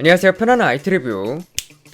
안녕하세요. 편안한 아이트 리뷰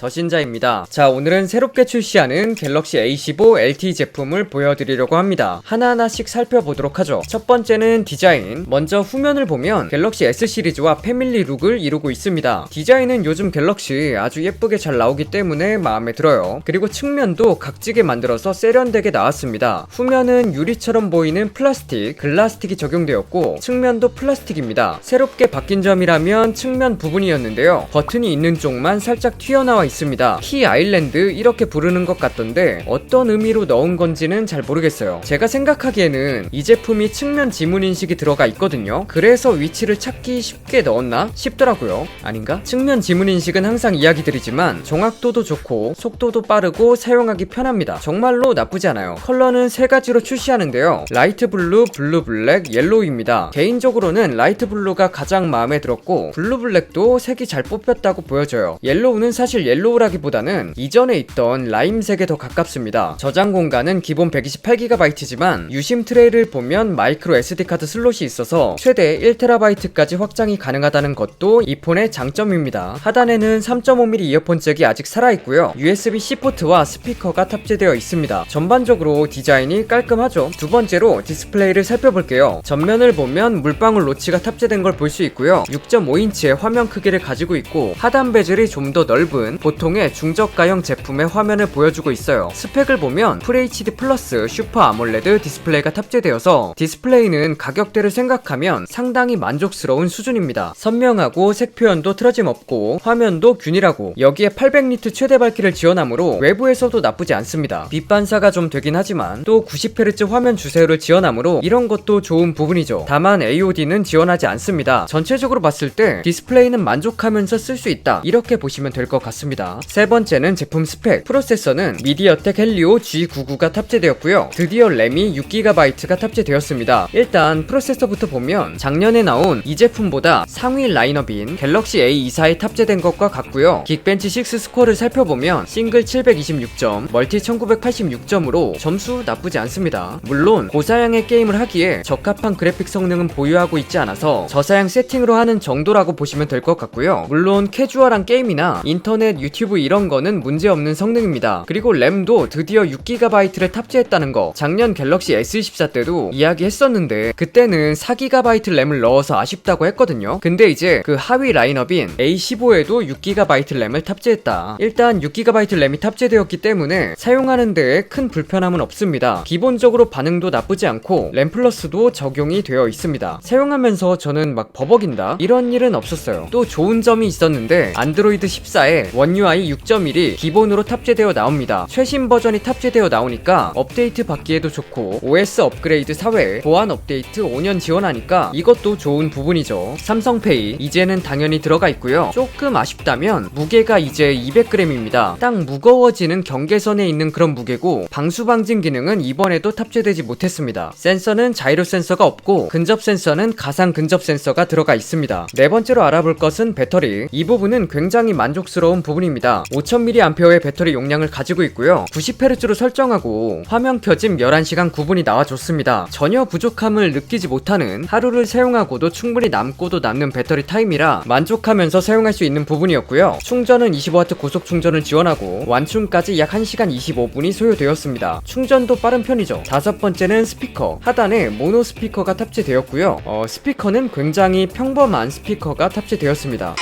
더신자입니다. 자, 오늘은 새롭게 출시하는 갤럭시 A15 LTE 제품을 보여드리려고 합니다. 하나하나씩 살펴보도록 하죠. 첫 번째는 디자인. 먼저 후면을 보면 갤럭시 S 시리즈와 패밀리 룩을 이루고 있습니다. 디자인은 요즘 갤럭시 아주 예쁘게 잘 나오기 때문에 마음에 들어요. 그리고 측면도 각지게 만들어서 세련되게 나왔습니다. 후면은 유리처럼 보이는 플라스틱, 글라스틱이 적용되었고 측면도 플라스틱입니다. 새롭게 바뀐 점이라면 측면 부분이었는데요. 버튼이 있는 쪽만 살짝 튀어나와 있습니다. 키 아일랜드 이렇게 부르는 것 같던데 어떤 의미로 넣은 건지는 잘 모르겠어요. 제가 생각하기에는 이 제품이 측면 지문 인식이 들어가 있거든요. 그래서 위치를 찾기 쉽게 넣었나 싶더라고요. 아닌가? 측면 지문 인식은 항상 이야기 드리지만 정확도도 좋고 속도도 빠르고 사용하기 편합니다. 정말로 나쁘지 않아요. 컬러는 세 가지로 출시하는데요. 라이트 블루, 블루 블랙, 옐로우입니다. 개인적으로는 라이트 블루가 가장 마음에 들었고 블루 블랙도 색이 잘 뽑혔다고 보여져요. 옐로우는 사실 옐 로우라기보다는 이전에 있던 라임색에 더 가깝습니다. 저장 공간은 기본 128GB이지만 유심 트레이를 보면 마이크로 SD카드 슬롯이 있어서 최대 1TB까지 확장이 가능하다는 것도 이 폰의 장점입니다. 하단에는 3.5mm 이어폰 잭이 아직 살아있고요. USB-C 포트와 스피커가 탑재되어 있습니다. 전반적으로 디자인이 깔끔하죠. 두 번째로 디스플레이를 살펴볼게요. 전면을 보면 물방울 로치가 탑재된 걸 볼 수 있고요. 6.5인치의 화면 크기를 가지고 있고 하단 베젤이 좀 더 넓은 보통의 중저가형 제품의 화면을 보여주고 있어요. 스펙을 보면 FHD 플러스 슈퍼 아몰레드 디스플레이가 탑재되어서 디스플레이는 가격대를 생각하면 상당히 만족스러운 수준입니다. 선명하고 색 표현도 틀어짐 없고 화면도 균일하고 여기에 800니트 최대 밝기를 지원하므로 외부에서도 나쁘지 않습니다. 빛 반사가 좀 되긴 하지만 또 90Hz 화면 주세요를 지원하므로 이런 것도 좋은 부분이죠. 다만 AOD는 지원하지 않습니다. 전체적으로 봤을 때 디스플레이는 만족하면서 쓸 수 있다. 이렇게 보시면 될 것 같 습니다. 세 번째는 제품 스펙. 프로세서는 미디어텍 헬리오 G99가 탑재되었고요. 드디어 램이 6GB가 탑재되었습니다. 일단 프로세서부터 보면 작년에 나온 이 제품보다 상위 라인업인 갤럭시 A24에 탑재된 것과 같고요. 긱벤치 6 스코어를 살펴보면 싱글 726점, 멀티 1986점으로 점수 나쁘지 않습니다. 물론 고사양의 게임을 하기에 적합한 그래픽 성능은 보유하고 있지 않아서 저사양 세팅으로 하는 정도라고 보시면 될 것 같고요. 물론 캐주얼한 게임이나 인터넷, 유튜브 이런 거는 문제없는 성능입니다. 그리고 램도 드디어 6GB를 탑재했다는 거 작년 갤럭시 S24 때도 이야기했었는데 그때는 4GB 램을 넣어서 아쉽다고 했거든요. 근데 이제 그 하위 라인업인 A15에도 6GB 램을 탑재했다. 일단 6GB 램이 탑재되었기 때문에 사용하는 데에 큰 불편함은 없습니다. 기본적으로 반응도 나쁘지 않고 램 플러스도 적용이 되어 있습니다. 사용하면서 저는 막 버벅인다 이런 일은 없었어요. 또 좋은 점이 있었는데 안드로이드 14에 원 UI 6.1이 기본으로 탑재되어 나옵니다. 최신 버전이 탑재되어 나오니까 업데이트 받기에도 좋고 OS 업그레이드 사회에 보안 업데이트 5년 지원하니까 이것도 좋은 부분이죠. 삼성페이 이제는 당연히 들어가 있고요. 조금 아쉽다면 무게가 이제 200g입니다. 딱 무거워지는 경계선에 있는 그런 무게고 방수 방진 기능은 이번에도 탑재되지 못했습니다. 센서는 자이로 센서가 없고 근접 센서는 가상 근접 센서가 들어가 있습니다. 네 번째로 알아볼 것은 배터리. 이 부분은 굉장히 만족스러운 부분입니다. 5000mAh의 배터리 용량을 가지고 있고요. 90Hz로 설정하고 화면 켜짐 11시간 9분이 나와줬습니다. 전혀 부족함을 느끼지 못하는 하루를 사용하고도 충분히 남고도 남는 배터리 타임이라 만족하면서 사용할 수 있는 부분이었고요. 충전은 25W 고속 충전을 지원하고 완충까지 약 1시간 25분이 소요되었습니다. 충전도 빠른 편이죠. 다섯 번째는 스피커. 하단에 모노 스피커가 탑재되었고요. 어, 스피커는 굉장히 평범한 스피커가 탑재되었습니다.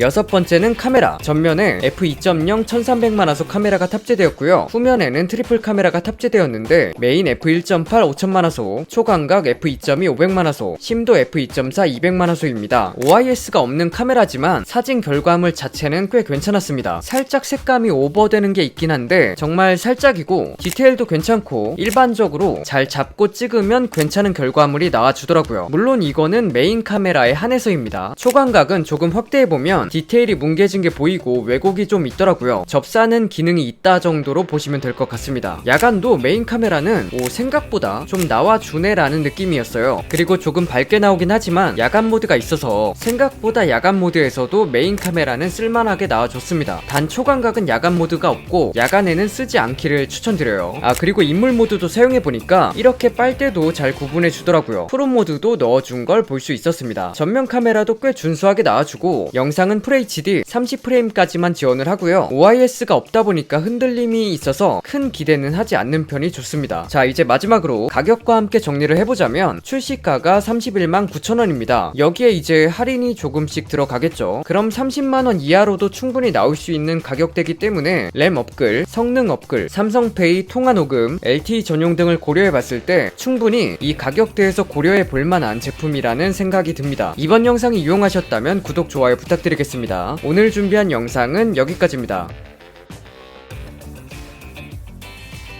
여섯 번째는 카메라. 전면에 f2.0 1300만화소 카메라가 탑재되었고요. 후면에는 트리플 카메라가 탑재되었는데 메인 f1.8 5000만화소, 초광각 f2.2 500만화소, 심도 f2.4 200만화소입니다. OIS가 없는 카메라지만 사진 결과물 자체는 꽤 괜찮았습니다. 살짝 색감이 오버되는 게 있긴 한데 정말 살짝이고 디테일도 괜찮고 일반적으로 잘 잡고 찍으면 괜찮은 결과물이 나와주더라고요. 물론 이거는 메인 카메라에 한해서입니다. 초광각은 조금 확대해보면 디테일이 뭉개진 게 보이고 왜곡이 좀 있더라고요. 접사는 기능이 있다 정도로 보시면 될 것 같습니다. 야간도 메인 카메라는 오, 생각보다 좀 나와주네라는 느낌이었어요. 그리고 조금 밝게 나오긴 하지만 야간 모드가 있어서 생각보다 야간 모드에서도 메인 카메라는 쓸만하게 나와줬습니다. 단 초광각은 야간 모드가 없고 야간에는 쓰지 않기를 추천드려요. 아 그리고 인물 모드도 사용해보니까 이렇게 빨대도 잘 구분해 주더라고요. 프로 모드도 넣어준 걸 볼 수 있었습니다. 전면 카메라도 꽤 준수하게 나와주고 영상은 FHD 30프레임까지만 지원을 하고요. OIS가 없다 보니까 흔들림이 있어서 큰 기대는 하지 않는 편이 좋습니다. 자 이제 마지막으로 가격과 함께 정리를 해보자면 출시가가 31만 9천원입니다. 여기에 이제 할인이 조금씩 들어가겠죠. 그럼 30만원 이하로도 충분히 나올 수 있는 가격대기 때문에 램 업글, 성능 업글, 삼성페이 통화 녹음, LTE 전용 등을 고려해봤을 때 충분히 이 가격대에서 고려해 볼 만한 제품이라는 생각이 듭니다. 이번 영상이 유용하셨다면 구독, 좋아요 부탁 드리겠습니다. 오늘 준비한 영상은 여기까지입니다.